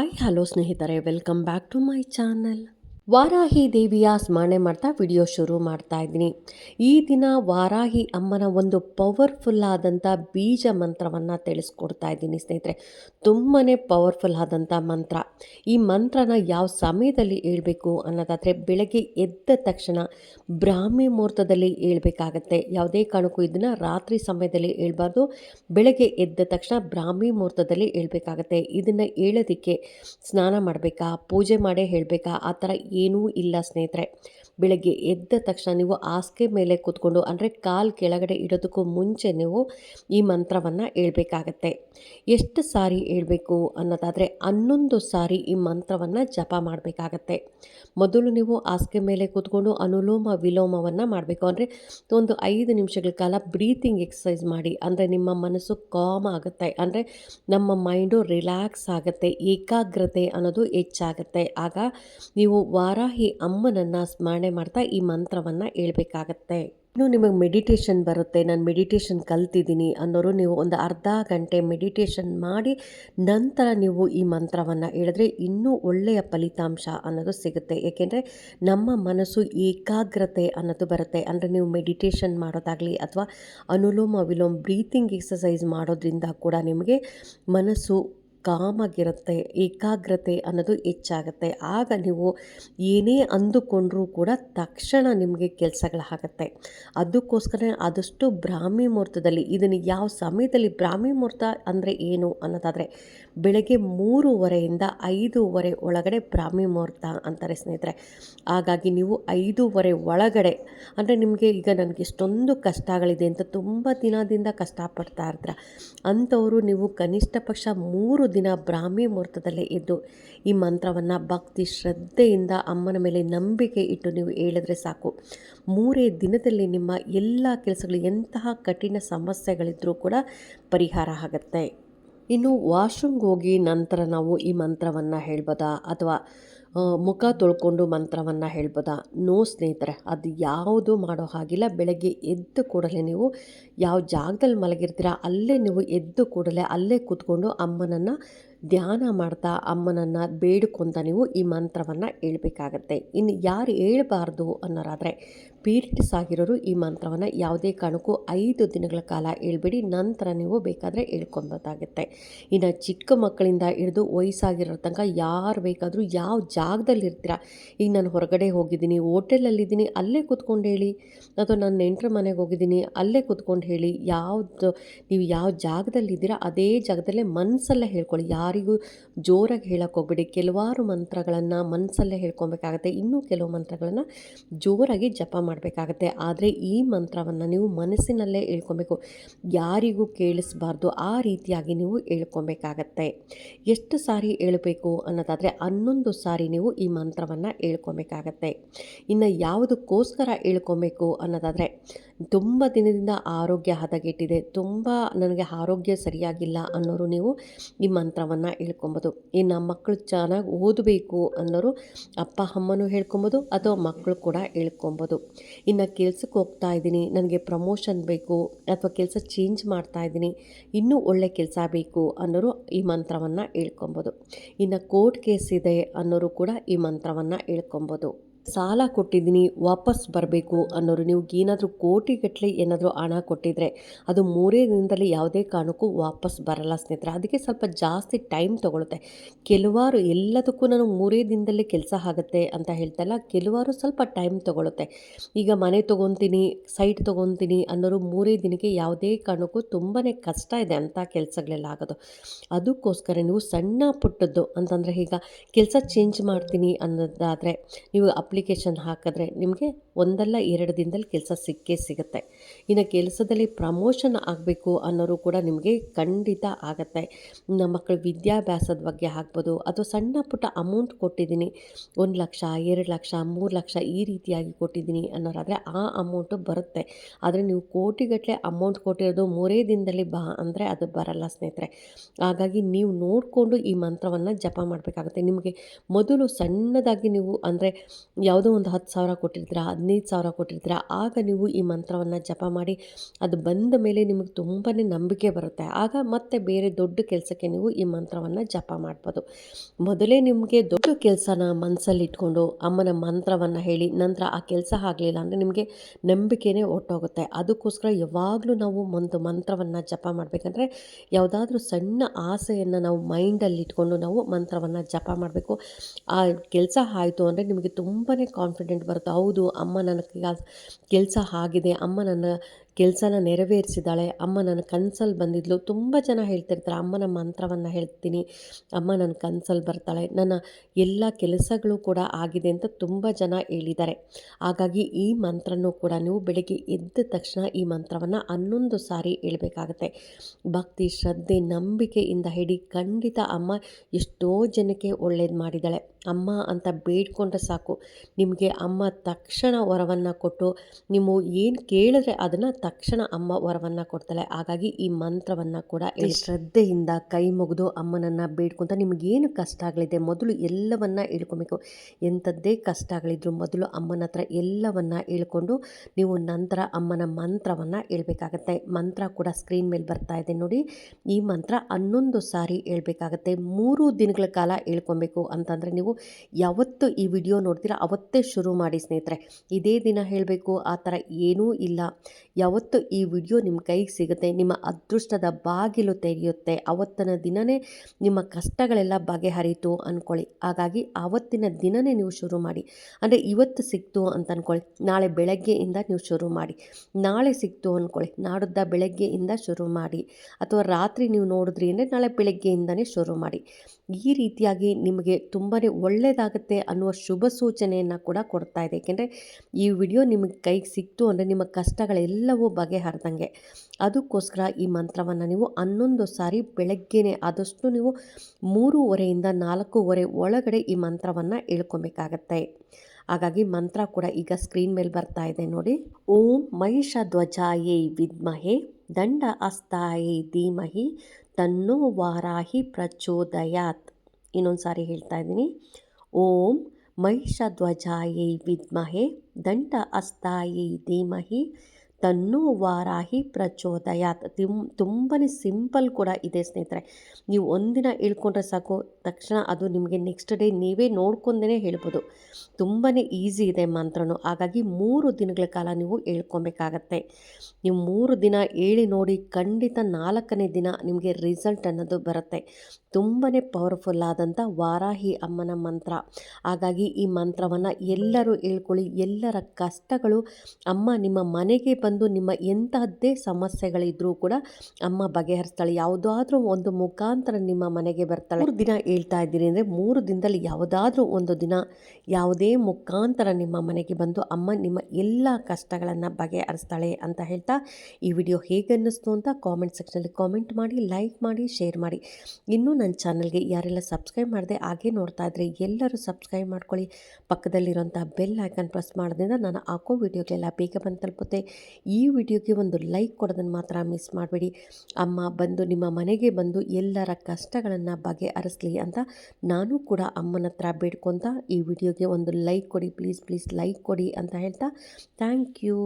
hi hello ಸ್ನೇಹಿತರೆ welcome back to my channel Varahi ದೇವಿಯ ಸ್ಮರಣೆ ಮಾಡ್ತಾ ವಿಡಿಯೋ ಶುರು ಮಾಡ್ತಾ ಇದ್ದೀನಿ ಈ ದಿನ ವಾರಾಹಿ ಅಮ್ಮನ ಒಂದು ಪವರ್ಫುಲ್ ಆದಂಥ ಬೀಜ ಮಂತ್ರವನ್ನು ತಿಳಿಸ್ಕೊಡ್ತಾ ಇದ್ದೀನಿ ಸ್ನೇಹಿತರೆ ತುಂಬಾ ಪವರ್ಫುಲ್ ಆದಂಥ ಮಂತ್ರ ಈ ಮಂತ್ರನ ಯಾವ ಸಮಯದಲ್ಲಿ ಹೇಳಬೇಕು ಅನ್ನೋದಾದರೆ ಬೆಳಗ್ಗೆ ಎದ್ದ ತಕ್ಷಣ ಬ್ರಾಹ್ಮಿ ಮುಹೂರ್ತದಲ್ಲಿ ಹೇಳಬೇಕಾಗತ್ತೆ ಯಾವುದೇ ಕಾರಣಕ್ಕೂ ಇದನ್ನು ರಾತ್ರಿ ಸಮಯದಲ್ಲಿ ಹೇಳ್ಬಾರ್ದು ಬೆಳಗ್ಗೆ ಎದ್ದ ತಕ್ಷಣ ಬ್ರಾಹ್ಮಿ ಮುಹೂರ್ತದಲ್ಲಿ ಹೇಳಬೇಕಾಗತ್ತೆ ಇದನ್ನು ಹೇಳೋದಕ್ಕೆ ಸ್ನಾನ ಮಾಡಬೇಕಾ ಪೂಜೆ ಮಾಡೇ ಹೇಳಬೇಕಾ ಆ ಥರ ಏನೂ ಇಲ್ಲ ಸ್ನೇಹಿತರೆ ಬೆಳಗ್ಗೆ ಎದ್ದ ತಕ್ಷಣ ನೀವು ಹಾಸಿಗೆ ಮೇಲೆ ಕೂತ್ಕೊಂಡು ಅಂದರೆ ಕಾಲು ಕೆಳಗಡೆ ಇಡೋದಕ್ಕೂ ಮುಂಚೆ ನೀವು ಈ ಮಂತ್ರವನ್ನು ಹೇಳ್ಬೇಕಾಗತ್ತೆ ಎಷ್ಟು ಸಾರಿ ಹೇಳಬೇಕು ಅನ್ನೋದಾದರೆ ಹನ್ನೊಂದು ಸಾರಿ ಈ ಮಂತ್ರವನ್ನು ಜಪ ಮಾಡಬೇಕಾಗತ್ತೆ ಮೊದಲು ನೀವು ಹಾಸಿಗೆ ಮೇಲೆ ಕೂತ್ಕೊಂಡು ಅನುಲೋಮ ವಿಲೋಮವನ್ನು ಮಾಡಬೇಕು ಅಂದರೆ ಒಂದು ಐದು ನಿಮಿಷಗಳ ಕಾಲ ಬ್ರೀತಿಂಗ್ ಎಕ್ಸಸೈಸ್ ಮಾಡಿ ಅಂದರೆ ನಿಮ್ಮ ಮನಸ್ಸು ಕಾಮ್ ಆಗುತ್ತೆ ಅಂದರೆ ನಮ್ಮ ಮೈಂಡು ರಿಲ್ಯಾಕ್ಸ್ ಆಗುತ್ತೆ ಏಕಾಗ್ರತೆ ಅನ್ನೋದು ಹೆಚ್ಚಾಗುತ್ತೆ ಆಗ ನೀವು ವಾ ವಾರಾಹಿ ಅಮ್ಮನನ್ನು ಸ್ಮರಣೆ ಮಾಡ್ತಾ ಈ ಮಂತ್ರವನ್ನು ಹೇಳ್ಬೇಕಾಗತ್ತೆ ಇನ್ನು ನಿಮಗೆ ಮೆಡಿಟೇಷನ್ ಬರುತ್ತೆ ನಾನು ಮೆಡಿಟೇಷನ್ ಕಲ್ತಿದ್ದೀನಿ ಅನ್ನೋರು ನೀವು ಒಂದು ಅರ್ಧ ಗಂಟೆ ಮೆಡಿಟೇಷನ್ ಮಾಡಿ ನಂತರ ನೀವು ಈ ಮಂತ್ರವನ್ನು ಹೇಳಿದ್ರೆ ಇನ್ನೂ ಒಳ್ಳೆಯ ಫಲಿತಾಂಶ ಅನ್ನೋದು ಸಿಗುತ್ತೆ ಏಕೆಂದರೆ ನಮ್ಮ ಮನಸ್ಸು ಏಕಾಗ್ರತೆ ಅನ್ನೋದು ಬರುತ್ತೆ ಅಂದರೆ ನೀವು ಮೆಡಿಟೇಷನ್ ಮಾಡೋದಾಗಲಿ ಅಥವಾ ಅನುಲೋಮ ವಿಲೋಮ ಬ್ರೀತಿಂಗ್ ಎಕ್ಸಸೈಸ್ ಮಾಡೋದ್ರಿಂದ ಕೂಡ ನಿಮಗೆ ಮನಸ್ಸು ಕಾಮಾಗಿರುತ್ತೆ ಏಕಾಗ್ರತೆ ಅನ್ನೋದು ಹೆಚ್ಚಾಗುತ್ತೆ ಆಗ ನೀವು ಏನೇ ಅಂದುಕೊಂಡ್ರೂ ಕೂಡ ತಕ್ಷಣ ನಿಮಗೆ ಕೆಲಸಗಳಾಗತ್ತೆ ಅದಕ್ಕೋಸ್ಕರ ಆದಷ್ಟು ಬ್ರಾಹ್ಮಿ ಮುಹೂರ್ತದಲ್ಲಿ ಇದನ್ನು ಯಾವ ಸಮಯದಲ್ಲಿ ಬ್ರಾಹ್ಮಿ ಮುಹೂರ್ತ ಅಂದರೆ ಏನು ಅನ್ನೋದಾದರೆ ಬೆಳಗ್ಗೆ ಮೂರುವರೆಯಿಂದ ಐದೂವರೆ ಒಳಗಡೆ ಬ್ರಾಹ್ಮಿ ಮುಹೂರ್ತ ಅಂತಾರೆ ಸ್ನೇಹಿತರೆ ಹಾಗಾಗಿ ನೀವು ಐದೂವರೆ ಒಳಗಡೆ ಅಂದರೆ ನಿಮಗೆ ಈಗ ನನಗೆ ಇಷ್ಟೊಂದು ಕಷ್ಟಗಳಿದೆ ಅಂತ ತುಂಬ ದಿನದಿಂದ ಕಷ್ಟಪಡ್ತಾ ಇರ್ತಾರೆ ಅಂಥವರು ನೀವು ಕನಿಷ್ಠ ಪಕ್ಷ ಮೂರು ದಿನ ಬ್ರಾಹ್ಮಿ ಮುಹೂರ್ತದಲ್ಲೇ ಇದ್ದು ಈ ಮಂತ್ರವನ್ನು ಭಕ್ತಿ ಶ್ರದ್ಧೆಯಿಂದ ಅಮ್ಮನ ಮೇಲೆ ನಂಬಿಕೆ ಇಟ್ಟು ನೀವು ಹೇಳಿದ್ರೆ ಸಾಕು ಮೂರೇ ದಿನದಲ್ಲಿ ನಿಮ್ಮ ಎಲ್ಲ ಕೆಲಸಗಳು ಎಂತಹ ಕಠಿಣ ಸಮಸ್ಯೆಗಳಿದ್ರೂ ಕೂಡ ಪರಿಹಾರ ಆಗುತ್ತೆ ಇನ್ನು ವಾಶ್ರೂಮ್ಗೆ ಹೋಗಿ ನಂತರ ನಾವು ಈ ಮಂತ್ರವನ್ನು ಹೇಳ್ಬೋದಾ ಅಥವಾ ಮುಖ ತೊಳ್ಕೊಂಡು ಮಂತ್ರವನ್ನು ಹೇಳ್ಬೋದಾ ನೋ ಸ್ನೇಹಿತರೆ ಅದು ಯಾವುದು ಮಾಡೋ ಹಾಗಿಲ್ಲ ಬೆಳಗ್ಗೆ ಎದ್ದು ಕೂಡಲೇ ನೀವು ಯಾವ ಜಾಗದಲ್ಲಿ ಮಲಗಿರ್ತೀರ ಅಲ್ಲೇ ನೀವು ಎದ್ದು ಕೂಡಲೇ ಅಲ್ಲೇ ಕೂತ್ಕೊಂಡು ಅಮ್ಮನನ್ನು ಧ್ಯಾನ ಮಾಡ್ತಾ ಅಮ್ಮನನ್ನು ಬೇಡ್ಕೊಂತ ನೀವು ಈ ಮಂತ್ರವನ್ನು ಹೇಳ್ಬೇಕಾಗತ್ತೆ ಇನ್ನು ಯಾರು ಹೇಳಬಾರ್ದು ಅನ್ನೋರಾದರೆ ಪೀರಿಟಿಸ್ ಆಗಿರೋರು ಈ ಮಂತ್ರವನ್ನು ಯಾವುದೇ ಕಾರಣಕ್ಕೂ ಐದು ದಿನಗಳ ಕಾಲ ಹೇಳ್ಬೇಡಿ ನಂತರ ನೀವು ಬೇಕಾದರೆ ಹೇಳ್ಕೊಬೋದಾಗುತ್ತೆ ಇನ್ನು ಚಿಕ್ಕ ಮಕ್ಕಳಿಂದ ಹಿಡಿದು ವಯಸ್ಸಾಗಿರೋ ತನಕ ಯಾರು ಬೇಕಾದರೂ ಯಾವ ಜಾಗದಲ್ಲಿರ್ತೀರ ಈಗ ನಾನು ಹೊರಗಡೆ ಹೋಗಿದ್ದೀನಿ ಹೋಟೆಲಲ್ಲಿದ್ದೀನಿ ಅಲ್ಲೇ ಕುತ್ಕೊಂಡು ಹೇಳಿ ಅಥವಾ ನಾನು ನೆಂಟ್ರ ಮನೆಗೆ ಹೋಗಿದ್ದೀನಿ ಅಲ್ಲೇ ಕೂತ್ಕೊಂಡು ಹೇಳಿ ಯಾವುದು ನೀವು ಯಾವ ಜಾಗದಲ್ಲಿದ್ದೀರಾ ಅದೇ ಜಾಗದಲ್ಲೇ ಮನಸ್ಸಲ್ಲೇ ಹೇಳ್ಕೊಳ್ಳಿ ಯಾರು ಯಾರಿಗೂ ಜೋರಾಗಿ ಹೇಳಕ್ಕೆ ಹೋಗ್ಬೇಡಿ ಕೆಲವಾರು ಮಂತ್ರಗಳನ್ನು ಮನಸ್ಸಲ್ಲೇ ಹೇಳ್ಕೊಬೇಕಾಗತ್ತೆ ಇನ್ನೂ ಕೆಲವು ಮಂತ್ರಗಳನ್ನು ಜೋರಾಗಿ ಜಪ ಮಾಡಬೇಕಾಗತ್ತೆ ಆದರೆ ಈ ಮಂತ್ರವನ್ನು ನೀವು ಮನಸ್ಸಿನಲ್ಲೇ ಹೇಳ್ಕೊಬೇಕು ಯಾರಿಗೂ ಕೇಳಿಸ್ಬಾರ್ದು ಆ ರೀತಿಯಾಗಿ ನೀವು ಹೇಳ್ಕೊಬೇಕಾಗತ್ತೆ ಎಷ್ಟು ಸಾರಿ ಹೇಳಬೇಕು ಅನ್ನೋದಾದರೆ ಹನ್ನೊಂದು ಸಾರಿ ನೀವು ಈ ಮಂತ್ರವನ್ನು ಹೇಳ್ಕೊಬೇಕಾಗತ್ತೆ ಇನ್ನು ಯಾವುದಕ್ಕೋಸ್ಕರ ಹೇಳ್ಕೊಬೇಕು ಅನ್ನೋದಾದರೆ ತುಂಬ ದಿನದಿಂದ ಆರೋಗ್ಯ ಹದಗೆಟ್ಟಿದೆ ತುಂಬ ನನಗೆ ಆರೋಗ್ಯ ಸರಿಯಾಗಿಲ್ಲ ಅನ್ನೋರು ನೀವು ಈ ಮಂತ್ರವನ್ನು ಹೇಳ್ಕೊಬೋದು ಇನ್ನು ಮಕ್ಕಳು ಚೆನ್ನಾಗಿ ಓದಬೇಕು ಅನ್ನೋರು ಅಪ್ಪ ಅಮ್ಮನೂ ಹೇಳ್ಕೊಬೋದು ಅಥವಾ ಮಕ್ಕಳು ಕೂಡ ಹೇಳ್ಕೊಬೋದು ಇನ್ನು ಕೆಲ್ಸಕ್ಕೆ ಹೋಗ್ತಾ ಇದ್ದೀನಿ ನನಗೆ ಪ್ರಮೋಷನ್ ಬೇಕು ಅಥವಾ ಕೆಲಸ ಚೇಂಜ್ ಮಾಡ್ತಾ ಇದ್ದೀನಿ ಇನ್ನೂ ಒಳ್ಳೆ ಕೆಲಸ ಬೇಕು ಅನ್ನೋರು ಈ ಮಂತ್ರವನ್ನು ಹೇಳ್ಕೊಬೋದು ಇನ್ನು ಕೋರ್ಟ್ ಕೇಸ್ ಇದೆ ಅನ್ನೋರು ಕೂಡ ಈ ಮಂತ್ರವನ್ನು ಹೇಳ್ಕೊಬೋದು ಸಾಲ ಕೊಟ್ಟಿದ್ದೀನಿ ವಾಪಸ್ ಬರಬೇಕು ಅನ್ನೋರು ನೀವು ಏನಾದರೂ ಕೋಟಿಗಟ್ಟಲೆ ಏನಾದರೂ ಹಣ ಕೊಟ್ಟಿದ್ರೆ ಅದು ಮೂರೇ ದಿನದಲ್ಲಿ ಯಾವುದೇ ಕಾರಣಕ್ಕೂ ವಾಪಸ್ ಬರಲ್ಲ ಸ್ನೇಹಿತರೆ ಅದಕ್ಕೆ ಸ್ವಲ್ಪ ಜಾಸ್ತಿ ಟೈಮ್ ತೊಗೊಳುತ್ತೆ ಕೆಲವಾರು ಎಲ್ಲದಕ್ಕೂ ನಾನು ಮೂರೇ ದಿನದಲ್ಲಿ ಕೆಲಸ ಆಗುತ್ತೆ ಅಂತ ಹೇಳ್ತಲ್ಲ ಕೆಲವಾರು ಸ್ವಲ್ಪ ಟೈಮ್ ತೊಗೊಳುತ್ತೆ ಈಗ ಮನೆ ತೊಗೊತೀನಿ ಸೈಟ್ ತೊಗೊತೀನಿ ಅನ್ನೋರು ಮೂರೇ ದಿನಕ್ಕೆ ಯಾವುದೇ ಕಾರಣಕ್ಕೂ ತುಂಬಾ ಕಷ್ಟ ಇದೆ ಅಂತ ಕೆಲಸಗಳೆಲ್ಲ ಆಗೋದು ಅದಕ್ಕೋಸ್ಕರ ನೀವು ಸಣ್ಣ ಪುಟ್ಟದ್ದು ಅಂತಂದರೆ ಈಗ ಕೆಲಸ ಚೇಂಜ್ ಮಾಡ್ತೀನಿ ಅನ್ನೋದಾದರೆ ನೀವು ಅಪ್ಲಿಕೇಶನ್ ಹಾಕಿದ್ರೆ ನಿಮಗೆ ಒಂದಲ್ಲ ಎರಡು ದಿನದಲ್ಲಿ ಕೆಲಸ ಸಿಕ್ಕೇ ಸಿಗುತ್ತೆ ಇನ್ನು ಕೆಲಸದಲ್ಲಿ ಪ್ರಮೋಷನ್ ಆಗಬೇಕು ಅನ್ನೋರು ಕೂಡ ನಿಮಗೆ ಖಂಡಿತ ಆಗುತ್ತೆ ನಮ್ಮ ಮಕ್ಕಳ ವಿದ್ಯಾಭ್ಯಾಸದ ಬಗ್ಗೆ ಆಗ್ಬೋದು ಅಥವಾ ಸಣ್ಣ ಪುಟ್ಟ ಅಮೌಂಟ್ ಕೊಟ್ಟಿದ್ದೀನಿ ಒಂದು ಲಕ್ಷ ಎರಡು ಲಕ್ಷ ಮೂರು ಲಕ್ಷ ಈ ರೀತಿಯಾಗಿ ಕೊಟ್ಟಿದ್ದೀನಿ ಅನ್ನೋರಾದರೆ ಆ ಅಮೌಂಟು ಬರುತ್ತೆ ಆದರೆ ನೀವು ಕೋಟಿಗಟ್ಟಲೆ ಅಮೌಂಟ್ ಕೊಟ್ಟಿರೋದು ಮೂರೇ ದಿನದಲ್ಲಿ ಬಾ ಅಂದರೆ ಅದು ಬರಲ್ಲ ಸ್ನೇಹಿತರೆ ಹಾಗಾಗಿ ನೀವು ನೋಡಿಕೊಂಡು ಈ ಮಂತ್ರವನ್ನು ಜಪ ಮಾಡಬೇಕಾಗುತ್ತೆ ನಿಮಗೆ ಮೊದಲು ಸಣ್ಣದಾಗಿ ನೀವು ಅಂದರೆ ಯಾವುದೋ ಒಂದು ಹತ್ತು ಸಾವಿರ ಕೊಟ್ಟಿರ್ತೀರ ಹದಿನೈದು ಸಾವಿರ ಕೊಟ್ಟಿರ್ತೀರ ಆಗ ನೀವು ಈ ಮಂತ್ರವನ್ನು ಜಪ ಮಾಡಿ ಅದು ಬಂದ ಮೇಲೆ ನಿಮಗೆ ತುಂಬಾ ನಂಬಿಕೆ ಬರುತ್ತೆ ಆಗ ಮತ್ತೆ ಬೇರೆ ದೊಡ್ಡ ಕೆಲಸಕ್ಕೆ ನೀವು ಈ ಮಂತ್ರವನ್ನು ಜಪ ಮಾಡ್ಬೋದು ಮೊದಲೇ ನಿಮಗೆ ದೊಡ್ಡ ಕೆಲಸನ ಮನಸ್ಸಲ್ಲಿ ಇಟ್ಕೊಂಡು ಅಮ್ಮನ ಮಂತ್ರವನ್ನು ಹೇಳಿ ನಂತರ ಆ ಕೆಲಸ ಆಗಲಿಲ್ಲ ಅಂದರೆ ನಿಮಗೆ ನಂಬಿಕೆನೇ ಒಟ್ಟೋಗುತ್ತೆ ಅದಕ್ಕೋಸ್ಕರ ಯಾವಾಗಲೂ ನಾವು ಒಂದು ಮಂತ್ರವನ್ನು ಜಪ ಮಾಡಬೇಕಂದ್ರೆ ಯಾವುದಾದ್ರೂ ಸಣ್ಣ ಆಸೆಯನ್ನು ನಾವು ಮೈಂಡಲ್ಲಿ ಇಟ್ಕೊಂಡು ನಾವು ಮಂತ್ರವನ್ನು ಜಪ ಮಾಡಬೇಕು ಆ ಕೆಲಸ ಆಯಿತು ಅಂದರೆ ನಿಮಗೆ ತುಂಬ ತುಂಬಾ ಕಾನ್ಫಿಡೆಂಟ್ ಬರುತ್ತೆ ಹೌದು ಅಮ್ಮ ನನ್ನ ಕೆಲಸ ಆಗಿದೆ ಅಮ್ಮ ನನ್ನ ಕೆಲಸನ ನೆರವೇರಿಸಿದಾಳೆ ಅಮ್ಮ ನನ್ನ ಕನಸಲ್ಲಿ ಬಂದಿದ್ಲು ತುಂಬ ಜನ ಹೇಳ್ತಿರ್ತಾರೆ ಅಮ್ಮನ ಮಂತ್ರವನ್ನು ಹೇಳ್ತೀನಿ ಅಮ್ಮ ನನ್ನ ಕನಸಲ್ಲಿ ಬರ್ತಾಳೆ ನನ್ನ ಎಲ್ಲ ಕೆಲಸಗಳು ಕೂಡ ಆಗಿದೆ ಅಂತ ತುಂಬ ಜನ ಹೇಳಿದ್ದಾರೆ ಹಾಗಾಗಿ ಈ ಮಂತ್ರನೂ ಕೂಡ ನೀವು ಬೆಳಗ್ಗೆ ಎದ್ದ ತಕ್ಷಣ ಈ ಮಂತ್ರವನ್ನು ಹನ್ನೊಂದು ಸಾರಿ ಹೇಳಬೇಕಾಗತ್ತೆ ಭಕ್ತಿ ಶ್ರದ್ಧೆ ನಂಬಿಕೆಯಿಂದ ಹಿಡಿ ಖಂಡಿತ ಅಮ್ಮ ಎಷ್ಟೋ ಜನಕ್ಕೆ ಒಳ್ಳೇದು ಮಾಡಿದ್ದಾಳೆ ಅಮ್ಮ ಅಂತ ಬೇಡ್ಕೊಂಡ್ರೆ ಸಾಕು ನಿಮಗೆ ಅಮ್ಮ ತಕ್ಷಣ ವರವನ್ನು ಕೊಟ್ಟು ನೀವು ಏನು ಕೇಳಿದ್ರೆ ಅದನ್ನು ತಕ್ಷಣ ಅಮ್ಮ ವರವನ್ನು ಕೊಡ್ತಾಳೆ ಹಾಗಾಗಿ ಈ ಮಂತ್ರವನ್ನು ಕೂಡ ಶ್ರದ್ಧೆಯಿಂದ ಕೈ ಮುಗಿದು ಅಮ್ಮನನ್ನು ಬೇಡ್ಕೊಂತ ನಿಮಗೇನು ಕಷ್ಟ ಆಗಲಿದೆ ಮೊದಲು ಎಲ್ಲವನ್ನ ಹೇಳ್ಕೊಬೇಕು ಎಂಥದ್ದೇ ಕಷ್ಟ ಆಗಲಿದ್ರು ಮೊದಲು ಅಮ್ಮನ ಹತ್ರ ಎಲ್ಲವನ್ನು ಹೇಳ್ಕೊಂಡು ನೀವು ನಂತರ ಅಮ್ಮನ ಮಂತ್ರವನ್ನು ಹೇಳ್ಬೇಕಾಗತ್ತೆ ಮಂತ್ರ ಕೂಡ ಸ್ಕ್ರೀನ್ ಮೇಲೆ ಬರ್ತಾ ಇದೆ ನೋಡಿ ಈ ಮಂತ್ರ ಹನ್ನೊಂದು ಸಾರಿ ಹೇಳ್ಬೇಕಾಗತ್ತೆ ಮೂರು ದಿನಗಳ ಕಾಲ ಹೇಳ್ಕೊಬೇಕು ಅಂತಂದರೆ ನೀವು ನೀವು ಯಾವತ್ತು ಈ ವಿಡಿಯೋ ನೋಡ್ತೀರ ಅವತ್ತೇ ಶುರು ಮಾಡಿ ಸ್ನೇಹಿತರೆ ಇದೇ ದಿನ ಹೇಳಬೇಕು ಆ ಥರ ಏನೂ ಇಲ್ಲ ಯಾವತ್ತು ಈ ವಿಡಿಯೋ ನಿಮ್ಮ ಕೈಗೆ ಸಿಗುತ್ತೆ ನಿಮ್ಮ ಅದೃಷ್ಟದ ಬಾಗಿಲು ತೆರೆಯುತ್ತೆ ಅವತ್ತಿನ ದಿನವೇ ನಿಮ್ಮ ಕಷ್ಟಗಳೆಲ್ಲ ಬಗೆಹರಿಯಿತು ಅಂದ್ಕೊಳ್ಳಿ ಹಾಗಾಗಿ ಆವತ್ತಿನ ದಿನವೇ ನೀವು ಶುರು ಮಾಡಿ ಅಂದರೆ ಇವತ್ತು ಸಿಕ್ತು ಅಂತ ಅಂದ್ಕೊಳ್ಳಿ ನಾಳೆ ಬೆಳಗ್ಗೆಯಿಂದ ನೀವು ಶುರು ಮಾಡಿ ನಾಳೆ ಸಿಕ್ತು ಅಂದ್ಕೊಳ್ಳಿ ನಾಡಿದ್ದ ಬೆಳಗ್ಗೆಯಿಂದ ಶುರು ಮಾಡಿ ಅಥವಾ ರಾತ್ರಿ ನೀವು ನೋಡಿದ್ರಿ ಅಂದರೆ ನಾಳೆ ಬೆಳಗ್ಗೆಯಿಂದನೇ ಶುರು ಮಾಡಿ ಈ ರೀತಿಯಾಗಿ ನಿಮಗೆ ತುಂಬಾ ಒಳ್ಳೆಯದಾಗುತ್ತೆ ಅನ್ನುವ ಶುಭ ಸೂಚನೆಯನ್ನು ಕೂಡ ಕೊಡ್ತಾ ಇದೆ ಏಕೆಂದರೆ ಈ ವಿಡಿಯೋ ನಿಮಗೆ ಕೈಗೆ ಸಿಕ್ತು ಅಂದರೆ ನಿಮ್ಮ ಕಷ್ಟಗಳೆಲ್ಲವೂ ಬಗೆಹರಿದಂಗೆ ಅದಕ್ಕೋಸ್ಕರ ಈ ಮಂತ್ರವನ್ನು ನೀವು ಹನ್ನೊಂದು ಸಾರಿ ಬೆಳಗ್ಗೆನೇ ಆದಷ್ಟು ನೀವು ಮೂರುವರೆಯಿಂದ ನಾಲ್ಕೂವರೆ ಒಳಗಡೆ ಈ ಮಂತ್ರವನ್ನು ಹೇಳ್ಕೊಬೇಕಾಗತ್ತೆ ಹಾಗಾಗಿ ಮಂತ್ರ ಕೂಡ ಈಗ ಸ್ಕ್ರೀನ್ ಮೇಲೆ ಬರ್ತಾ ಇದೆ ನೋಡಿ ಓಂ ಮಹಿಷ ಧ್ವಜಾಯೇ ವಿದ್ಮಹೆ ದಂಡ ಅಸ್ತಾಯೇ ಧೀಮಹಿ ತನ್ನೋ ವಾರಾಹಿ ಪ್ರಚೋದಯಾತ್ ಇನ್ನೊಂದು ಸಾರಿ ಹೇಳ್ತಾ ಇದ್ದೀನಿ ಓಂ ಮಹಿಷಧ್ವಜಾಯೈ ವಿದ್ಮಹೆ ದಂಡ ಅಸ್ತಾಯೈ ಧೀಮಹಿ ತನ್ನೂ ವಾರಾಹಿ ಪ್ರಚೋದಯಾತ್ ತಿಂ ತುಂಬಾ ಸಿಂಪಲ್ ಕೂಡ ಇದೆ ಸ್ನೇಹಿತರೆ ನೀವು ಒಂದಿನ ಹೇಳ್ಕೊಂಡ್ರೆ ಸಾಕು ತಕ್ಷಣ ಅದು ನಿಮಗೆ ನೆಕ್ಸ್ಟ್ ಡೇ ನೀವೇ ನೋಡ್ಕೊಂಡೇ ಹೇಳ್ಬೋದು ತುಂಬಾ ಈಸಿ ಇದೆ ಮಂತ್ರನೂ ಹಾಗಾಗಿ ಮೂರು ದಿನಗಳ ಕಾಲ ನೀವು ಹೇಳ್ಕೊಬೇಕಾಗತ್ತೆ ನೀವು ಮೂರು ದಿನ ಹೇಳಿ ನೋಡಿ ಖಂಡಿತ ನಾಲ್ಕನೇ ದಿನ ನಿಮಗೆ ರಿಸಲ್ಟ್ ಅನ್ನೋದು ಬರುತ್ತೆ ತುಂಬಾ ಪವರ್ಫುಲ್ ಆದಂಥ ವಾರಾಹಿ ಅಮ್ಮನ ಮಂತ್ರ ಹಾಗಾಗಿ ಈ ಮಂತ್ರವನ್ನು ಎಲ್ಲರೂ ಹೇಳ್ಕೊಳ್ಳಿ ಎಲ್ಲರ ಕಷ್ಟಗಳು ಅಮ್ಮ ನಿಮ್ಮ ಮನೆಗೆ ಬಂದು ಬಂದು ನಿಮ್ಮ ಎಂತಹದ್ದೇ ಸಮಸ್ಯೆಗಳಿದ್ರೂ ಕೂಡ ಅಮ್ಮ ಬಗೆಹರಿಸ್ತಾಳೆ ಯಾವುದಾದ್ರೂ ಒಂದು ಮುಖಾಂತರ ನಿಮ್ಮ ಮನೆಗೆ ಬರ್ತಾಳೆ ಮೂರು ದಿನ ಹೇಳ್ತಾ ಇದ್ದೀನಿ ಅಂದರೆ ಮೂರು ದಿನದಲ್ಲಿ ಯಾವುದಾದ್ರೂ ಒಂದು ದಿನ ಯಾವುದೇ ಮುಖಾಂತರ ನಿಮ್ಮ ಮನೆಗೆ ಬಂದು ಅಮ್ಮ ನಿಮ್ಮ ಎಲ್ಲ ಕಷ್ಟಗಳನ್ನು ಬಗೆಹರಿಸ್ತಾಳೆ ಅಂತ ಹೇಳ್ತಾ ಈ ವಿಡಿಯೋ ಹೇಗೆ ಅನ್ನಿಸ್ತು ಅಂತ ಕಾಮೆಂಟ್ ಸೆಕ್ಷನಲ್ಲಿ ಕಾಮೆಂಟ್ ಮಾಡಿ ಲೈಕ್ ಮಾಡಿ ಶೇರ್ ಮಾಡಿ ಇನ್ನೂ ನನ್ನ ಚಾನಲ್ಗೆ ಯಾರೆಲ್ಲ ಸಬ್ಸ್ಕ್ರೈಬ್ ಮಾಡಿದೆ ಹಾಗೆ ನೋಡ್ತಾ ಇದ್ರೆ ಎಲ್ಲರೂ ಸಬ್ಸ್ಕ್ರೈಬ್ ಮಾಡ್ಕೊಳ್ಳಿ ಪಕ್ಕದಲ್ಲಿರುವಂಥ ಬೆಲ್ ಐಕನ್ ಪ್ರೆಸ್ ಮಾಡೋದ್ರಿಂದ ನಾನು ಹಾಕೋ ವಿಡಿಯೋಗಳೆಲ್ಲ ಬೇಗ ಬಂದು ತಲುಪುತ್ತೆ ಈ ವಿಡಿಯೋಗೆ ಒಂದು ಲೈಕ್ ಕೊಡೋದನ್ನು ಮಾತ್ರ ಮಿಸ್ ಮಾಡಬೇಡಿ ಅಮ್ಮ ಬಂದು ನಿಮ್ಮ ಮನೆಗೆ ಬಂದು ಎಲ್ಲರ ಕಷ್ಟಗಳನ್ನು ಬಗೆಹರಿಸಲಿ ಅಂತ ನಾನು ಕೂಡ ಅಮ್ಮನ ಹತ್ರ ಬೇಡ್ಕೊತ ಈ ವಿಡಿಯೋಗೆ ಒಂದು ಲೈಕ್ ಕೊಡಿ ಪ್ಲೀಸ್ ಪ್ಲೀಸ್ ಲೈಕ್ ಕೊಡಿ ಅಂತ ಹೇಳ್ತಾ ಥ್ಯಾಂಕ್ ಯು